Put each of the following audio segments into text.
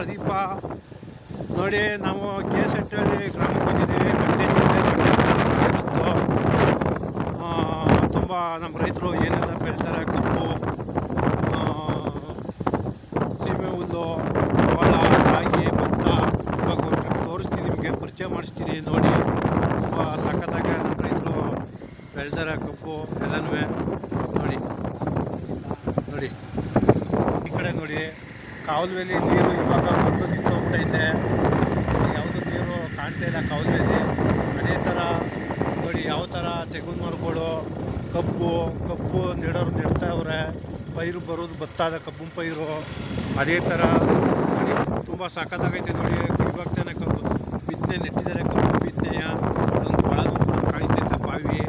ಪ್ರದೀಪ. ನೋಡಿ, ನಾವು K S ಹಳ್ಳಿ ಗ್ರಾಮಕ್ಕೆ ಬಂದಿದ್ದೀವಿ ಮಂಡ್ಯ ಜಿಲ್ಲೆ ಸೇರುತ್ತೋ ತುಂಬ ನಮ್ಮ ರೈತರು ಏನೆಲ್ಲ ಬೆಳೆಸ್ತಾರೆ ಕಬ್ಬು ಸೀಮೆ ಹುಲ್ಲು, ಜೋಳ, ರಾಗಿ, ಭತ್ತ, ಇವಾಗ ತೋರಿಸ್ತೀನಿ ನಿಮಗೆ, ಪರಿಚಯ ಮಾಡಿಸ್ತೀನಿ ನೋಡಿ. ತುಂಬ ಸಖತ್ತಾಗಿ ನಮ್ಮ ರೈತರು ಬೆಳೆದಾರೆ ಕಬ್ಬು ಎಲ್ಲನೂ ನೋಡಿ ನೋಡಿ. ಈ ಕಡೆ ನೋಡಿ. ಕಾಲುವೆಲಿ ನೀರು ಇವಾಗ ಬಂದು ನಿಂತೋಗ್ತೈತೆ ಯಾವುದು ನೀರು ಕಾಣ್ತಾ ಇಲ್ಲ ಕಾಲುವೆಲಿ ಅದೇ ಥರ ನೋಡಿ ಯಾವ ಥರ ತೆಗೆದು ಮರಗಳು ಕಬ್ಬು ಕಬ್ಬು ನೆಡೋರು ನೆಡ್ತಾವ್ರೆ ಪೈರು ಬರೋದು ಬತ್ತಾದ ಕಬ್ಬಿನ ಪೈರು. ಅದೇ ಥರ ನೋಡಿ, ತುಂಬ ಸಖತ್ತಾಗೈತೆ ನೋಡಿ. ಇವಾಗ ತಾನೇ ಕಬ್ಬು ಬಿತ್ತನೆ ನೆಟ್ಟಿದ್ದಾರೆ. ಕಬ್ಬು ಬಿತ್ತನೆಯ ಅದೊಂದು ಒಳಗೂ ಕಾಣಿಸ್ತೈತೆ ಬಾವಿ.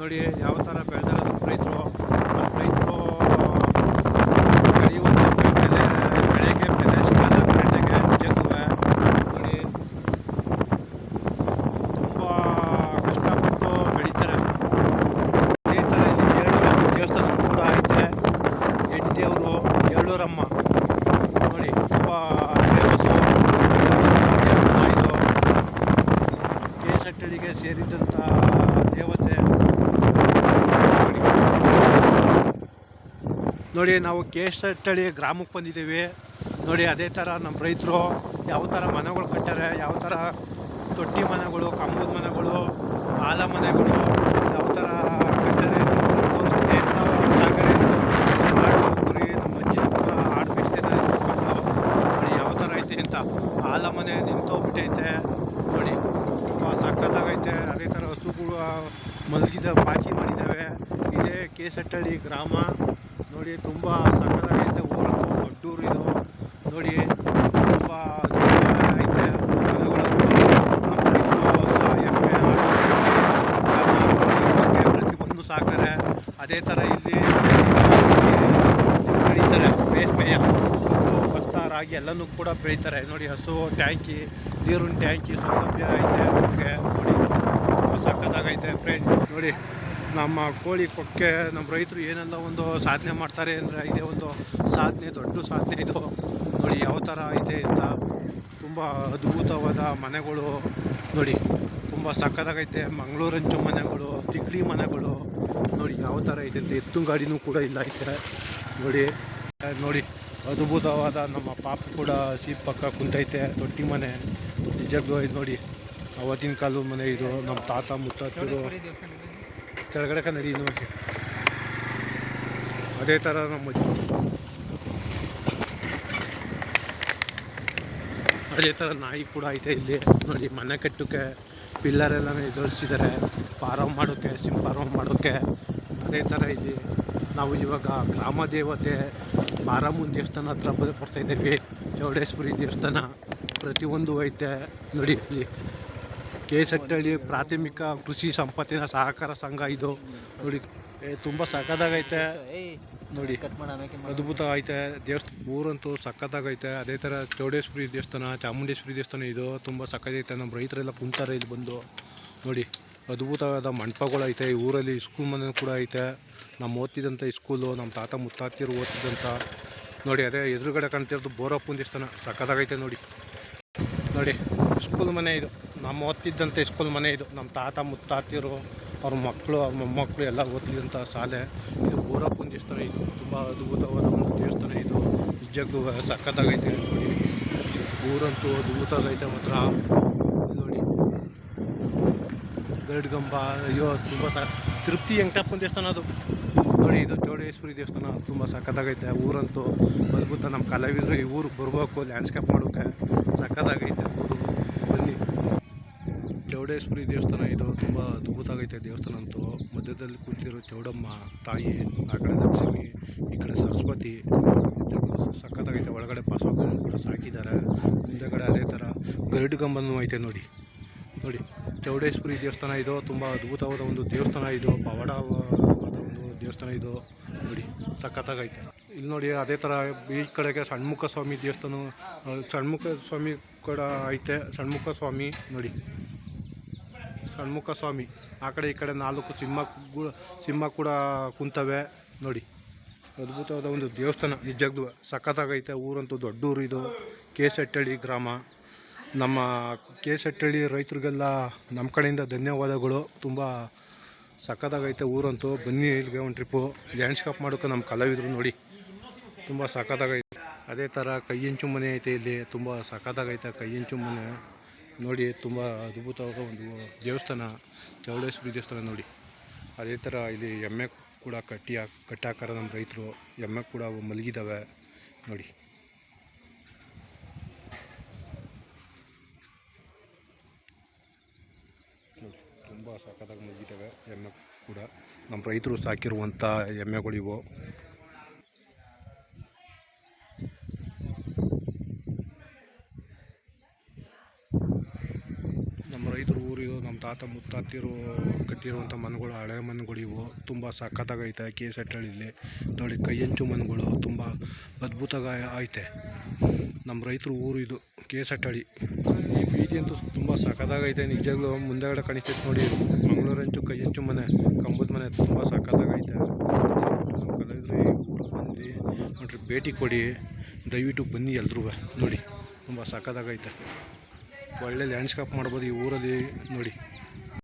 ನೋಡಿ ಯಾವ ಥರ ಬೆಳೆದಾರೆ ರೈತರು ನಮ್ಮ ರೈತರು ಬೆಳೆಯುವಂಥ ಬೆಳೆ ಬೆಳೆಗೆ ಬೆಲೆ ಸಿಗಲ್ಲ ಕರೆಕ್ಟಾಗಿ ನಿಜಕ್ಕೂ ನೋಡಿ ತುಂಬ ಕಷ್ಟಪಟ್ಟು ಬೆಳೀತಾರೆ ಅದೇ ಥರ ಇಲ್ಲಿ ಏಳೂರಮ್ಮ ದೇವಸ್ಥಾನ ಕೂಡ ಐತೆ ಎಂಟೇವರು ಏಳೂರಮ್ಮ ನೋಡಿ ತುಂಬ ಫೇಮಸ್ಸು ದೇವಸ್ಥಾನ ಇದು ಕೆ ಎಸ್ ಹಟ್ಟಳಿಗೆ ಸೇರಿದಂಥ ದೇವತೆ ನೋಡಿ ನೋಡಿ, ನಾವು ಕೆ ಎಸ್ ಗ್ರಾಮಕ್ಕೆ ಬಂದಿದ್ದೀವಿ. ನೋಡಿ, ಅದೇ ಥರ ನಮ್ಮ ರೈತರು ಯಾವ ಥರ ಮನೆಗಳು ಕಟ್ಟಾರೆ, ಯಾವ ಥರ ತೊಟ್ಟಿ ಮನೆಗಳು, ಕಂಬದ ಮನೆಗಳು, ಆಲ ಮನೆಗಳು, ಯಾವ ಥರ ಕಟ್ಟಾರೆ ನಮ್ಮ ಅಜ್ಜಿ ಕೂಡ ಆಡು. ನೋಡಿ, ಯಾವ ಥರ ಐತೆ ಅಂತ. ಆಲ ಮನೆ ನಿಂತೋಗ್ಬಿಟ್ಟೈತೆ ನೋಡಿ ಸಕ್ಕತ್ತಾಗೈತೆ. ಅದೇ ಥರ ಹಸುಗಳು ಮಲಗಿದ, ಪಾಚಿ ಮಾಡಿದ್ದಾವೆ. ಇದೇ ಕೇಸಟ್ಟಳ್ಳಿ ಗ್ರಾಮ. ನೋಡಿ, ತುಂಬ ಸಣ್ಣದಾಗೈತೆ ಊರು ದೊಡ್ಡೂರು ಇದು. ನೋಡಿ, ತುಂಬ ಐತೆ ಪ್ರತಿಯೊಂದು ಸಾಕ್ತಾರೆ. ಅದೇ ಥರ ಇಲ್ಲಿ ಬೆಳೀತಾರೆ. ಬೇಸ್ಮೆಯ ಭತ್ತ, ರಾಗಿ ಎಲ್ಲನೂ ಕೂಡ ಬೆಳೀತಾರೆ. ನೋಡಿ, ಹಸು ಟ್ಯಾಂಕಿ, ನೀರಿನ ಟ್ಯಾಂಕಿ ಸೌಲಭ್ಯ ಐತೆ ಅವ್ರಿಗೆ ನೋಡಿ, ತುಂಬ ಸಖತ್ತಾಗೈತೆ ಫ್ರೆಂಡ್ ನೋಡಿ ನಮ್ಮ ಕೋಳಿ ಕೊಕ್ಕೆ ನಮ್ಮ ರೈತರು ಏನೆಲ್ಲ ಒಂದು ಸಾಧನೆ ಮಾಡ್ತಾರೆ ಅಂದರೆ ಇದೇ ಒಂದು ಸಾಧನೆ, ದೊಡ್ಡ ಸಾಧನೆ ಇದು. ನೋಡಿ, ಯಾವ ಥರ ಇದೆ ಅಂತ ತುಂಬ ಅದ್ಭುತವಾದ ಮನೆಗಳು. ನೋಡಿ, ತುಂಬ ಸಕ್ಕದಾಗೈತೆ ಮಂಗಳೂರಂಚು ಮನೆಗಳು, ತಿಕ್ಡಿ ಮನೆಗಳು. ನೋಡಿ, ಯಾವ ಥರ ಇದೆ ಅಂತ ಎತ್ತು ಗಾಡಿನೂ ಕೂಡ ಇಲ್ಲ ಐತೆ. ನೋಡಿ ನೋಡಿ, ಅದ್ಭುತವಾದ ನಮ್ಮ ಪಾಪ ಕೂಡ ಸೀಪ್ ಪಕ್ಕ ಕುಂತೈತೆ ದೊಡ್ಡ ಮನೆ. ನಿಜಕ್ಕೂ ಇದು ನೋಡಿ, ಅವತ್ತಿನ ಕಾಲದ ಮನೆ ಇದು. ನಮ್ಮ ತಾತ, ಮುತ್ತಾತರು. ಕೆಳಗಡೆ ನಡಿ ನೋಡಿ ಅದೇ ಥರ ನಮ್ಮ ಅದೇ ಥರ ನಾಯಿ ಕೂಡ ಐತೆ ಇಲ್ಲಿ. ನೋಡಿ, ಮನೆ ಕಟ್ಟೋಕ್ಕೆ ಪಿಲ್ಲರ್ ಎಲ್ಲ ಎದುರಿಸಿದ್ದಾರೆ ಪಾರಮ್ ಮಾಡೋಕ್ಕೆ ಸಿಮ್ ಪಾರಮ್ ಮಾಡೋಕ್ಕೆ ಅದೇ ಥರ ಇಲ್ಲಿ ನಾವು ಇವಾಗ ಗ್ರಾಮ ದೇವತೆ ಮಾರಮ್ಮನ ದೇವಸ್ಥಾನ ಹತ್ರ ಬರ್ತಾಯಿದ್ದೀವಿ ಚೌಡೇಶ್ವರಿ ದೇವಸ್ಥಾನ ಪ್ರತಿಯೊಂದು ಐತೆ. ನೋಡಿ, ಇಲ್ಲಿ ಕೆ ಎಸ್ ಹಟ್ಟಳ್ಳಿ ಪ್ರಾಥಮಿಕ ಕೃಷಿ ಸಂಪತ್ತಿನ ಸಹಕಾರ ಸಂಘ ಇದು. ನೋಡಿ ತುಂಬ ಸಖತ್ತಾಗೈತೆ. ನೋಡಿ, ಅದ್ಭುತವಾಗೈತೆ. ದೇವಸ್ಥಾನ ಊರಂತೂ ಸಖತ್ತಾಗೈತೆ. ಅದೇ ಥರ ಚೌಡೇಶ್ವರಿ ದೇವಸ್ಥಾನ, ಚಾಮುಂಡೇಶ್ವರಿ ದೇವಸ್ಥಾನ ಇದು ತುಂಬ ಸಖತ್ತೈತೆ ನಮ್ಮ ರೈತರೆಲ್ಲ ಕುಂತಾರೆ ಇಲ್ಲಿ ಬಂದು. ನೋಡಿ, ಅದ್ಭುತವಾದ ಮಂಟಪಗಳು ಐತೆ ಈ ಊರಲ್ಲಿ ಸ್ಕೂಲ್ ಮನೆ ಕೂಡ ಐತೆ. ನಮ್ಮ ಓದ್ತಿದ್ದಂಥ ಸ್ಕೂಲು ನಮ್ಮ ತಾತ ಮುತ್ತಾತಿಯರು ಓದ್ತಿದ್ದಂಥ. ನೋಡಿ, ಅದೇ ಎದುರುಗಡೆ ಕಾಣ್ತಿರೋದು ಬೋರಪ್ಪನ ದೇವಸ್ಥಾನ. ಸಖತ್ತಾಗೈತೆ ನೋಡಿ. ನೋಡಿ ಸ್ಕೂಲ್ ಮನೆ ಇದು. ನಮ್ಮ ಓದ್ತಿದ್ದಂಥ ಸ್ಕೂಲ್ ಮನೆ ಇದು. ನಮ್ಮ ತಾತ ಮುತ್ತಾತಿಯರು ಅವ್ರ ಮಕ್ಕಳು ಅವ್ರ ಮೊಮ್ಮಕ್ಕಳು ಎಲ್ಲ ಓದ್ತಿದ್ದಂಥ ಶಾಲೆ. ಇದು ಬೋರಪ್ಪನ ದೇವಸ್ಥಾನ ಇದು. ತುಂಬ ಅದ್ಭುತವಾದ ಒಂದು ದೇವಸ್ಥಾನ ಇದು. ನಿಜಕ್ಕೂ ಸಖತ್ತಾಗೈತೆ ನೋಡಿ. ಊರಂತೂ ಅದ್ಭುತವಾಗೈತೆ ಮಾತ್ರ. ನೋಡಿ. ಗರುಡ್ಗಂಬ, ಅಯ್ಯೋ, ತುಂಬ ಸ, ತೃಪ್ತಿ ವೆಂಕಟಪ್ಪನ ದೇವಸ್ಥಾನ ಅದು. ನೋಡಿ, ಇದು ಚೌಡೇಶ್ವರಿ ದೇವಸ್ಥಾನ ತುಂಬ ಸಕ್ಕತ್ತಾಗೈತೆ ಊರಂತೂ ಅದ್ಭುತ. ನಮ್ಮ ಕಲಾವಿದರು ಈ ಊರಿಗೆ ಬರಬೇಕು ಲ್ಯಾಂಡ್ಸ್ಕೇಪ್ ಮಾಡೋಕ್ಕೆ. ಇಲ್ಲಿ ಬನ್ನಿ ಚೌಡೇಶ್ವರಿ ದೇವಸ್ಥಾನ ಇದು ತುಂಬ ಅದ್ಭುತ ಆಗೈತೆ ದೇವಸ್ಥಾನ ಅಂತೂ ಮಧ್ಯದಲ್ಲಿ ಕೂತಿರೋ ಚೌಡಮ್ಮ ತಾಯಿ ಆ ಕಡೆ ಲಕ್ಷ್ಮಿ ಈ ಕಡೆ ಸರಸ್ವತಿ ಸಕ್ಕತ್ತಾಗೈತೆ ಒಳಗಡೆ ಬಸವಪ್ಪನ ಕೂಡ ಸಾಕಿದ್ದಾರೆ ಹಿಂದೆಗಡೆ ಅದೇ ಥರ ಗರುಡು ಕಂಬನೂ ಐತೆ ನೋಡಿ ನೋಡಿ ಚೌಡೇಶ್ವರಿ ದೇವಸ್ಥಾನ ಇದು ತುಂಬ ಅದ್ಭುತವಾದ ಒಂದು ದೇವಸ್ಥಾನ ಇದು ಪವಾಡವಾದ ಒಂದು ದೇವಸ್ಥಾನ ಇದು ನೋಡಿ ಸಖತ್ತಾಗೈತೆ ಇಲ್ಲಿ ನೋಡಿ, ಅದೇ ಥರ ಈ ಕಡೆಗೆ ಷಣ್ಮುಖ ಸ್ವಾಮಿ ದೇವಸ್ಥಾನ ಷಣ್ಮುಖ ಸ್ವಾಮಿ ಕೂಡ ಐತೆ. ಷಣ್ಮುಖ ಸ್ವಾಮಿ ನೋಡಿ. ಷಣ್ಮುಖ ಸ್ವಾಮಿ ಆ ಕಡೆ, ಈ ಕಡೆ ನಾಲ್ಕು ಸಿಂಹ ಸಿಂಹ ಕೂಡ ಕುಂತವೆ. ನೋಡಿ. ಅದ್ಭುತವಾದ ಒಂದು ದೇವಸ್ಥಾನ ನಿಜಗ್ದು ಸಖತ್ತಾಗೈತೆ. ಊರಂತೂ ದೊಡ್ಡ ಊರು ಇದು. ಕೇಸೆಟ್ಟಳ್ಳಿ ಗ್ರಾಮ. ನಮ್ಮ ಕೇಸೆಟ್ಟಳ್ಳಿ ರೈತರಿಗೆಲ್ಲ ನಮ್ಮ ಕಡೆಯಿಂದ ಧನ್ಯವಾದಗಳು. ತುಂಬ ಸಖತ್ತಾಗೈತೆ ಊರಂತೂ. ಬನ್ನಿ ಇಲ್ಲಿಗೆ ಒಂದು ಟ್ರಿಪ್ಪು ಲ್ಯಾಂಡ್ಸ್ಕೇಪ್ ಮಾಡೋಕೆ ನಮ್ಮ ಕಲಾವಿದರು ನೋಡಿ. ತುಂಬ ಸಖತ್ತಾಗೈತೆ. ಅದೇ ಥರ ಕೈಯಂಚು ಮನೆ ಐತೆ ಇಲ್ಲಿ. ತುಂಬ ಸಖತ್ತಾಗೈತೆ ಕೈಯಂಚು ಮನೆ. ನೋಡಿ, ತುಂಬ ಅದ್ಭುತವಾದ ಒಂದು ದೇವಸ್ಥಾನ, ಚೌಡೇಶ್ವರಿ ದೇವಸ್ಥಾನ ನೋಡಿ. ಅದೇ ಥರ ಇಲ್ಲಿ ಎಮ್ಮೆ ಕೂಡ ಕಟ್ಟಿ ಕಟ್ಟಾಕಾರ ನಮ್ಮ ರೈತರು. ಎಮ್ಮೆ ಕೂಡ ಅವು ಮಲಗಿದ್ದಾವೆ ನೋಡಿ. ನೋಡಿ, ತುಂಬ ಸಖತ್ತಾಗಿ ಮಲಗಿದ್ದಾವೆ ಎಮ್ಮೆ ಕೂಡ. ನಮ್ಮ ರೈತರು ಸಾಕಿರುವಂಥ ಎಮ್ಮೆಗಳಿವು. ರೈತರು ಊರಿದು ನಮ್ಮ ತಾತ ಮುತ್ತಾತಿರು ಕಟ್ಟಿರುವಂಥ ಮನೆಗಳು, ಹಳೆ ಮನೆಗಳು ಇವು ತುಂಬ ಸಖತ್ತಾಗೈತೆ ಕೆ ಸೆಟ್ಟಳ್ಳಿಲಿ ನೋಡಿ ಕೈಯಂಚು ಮನೆಗಳು ತುಂಬ ಅದ್ಭುತವಾಗಿ ಐತೆ. ನಮ್ಮ ರೈತರು ಊರು ಇದು ಕೆ ಸೆಟ್ಟಳ್ಳಿ ಈ ಬೀದಿ ಅಂತೂ ತುಂಬ ಸಖತ್ತಾಗೈತೆ, ನಿಜವಾಗ್ಲೂ ಮುಂದೆಗಡೆ ಕಾಣಿಸ್ತೈತೆ ನೋಡಿ. ಮಂಗಳೂರಂಚು ಕೈಯಂಚು ಮನೆ, ಕಂಬದ ಮನೆ ತುಂಬ ಸಖತ್ತಾಗೈತೆ. ಈ ಊರಿಗೆ ಬಂದು ನೋಡ್ರಿ ಭೇಟಿ ಕೊಡಿ, ದಯವಿಟ್ಟು ಬನ್ನಿ ಎಲ್ಲರೂ ನೋಡಿ, ತುಂಬ ಸಖತ್ತಾಗೈತೆ. ಒಳ್ಳೆ ಲ್ಯಾಂಡ್ಸ್ಕೇಪ್ ಮಾಡ್ಬೋದು ಈ ಊರಲ್ಲಿ ನೋಡಿ.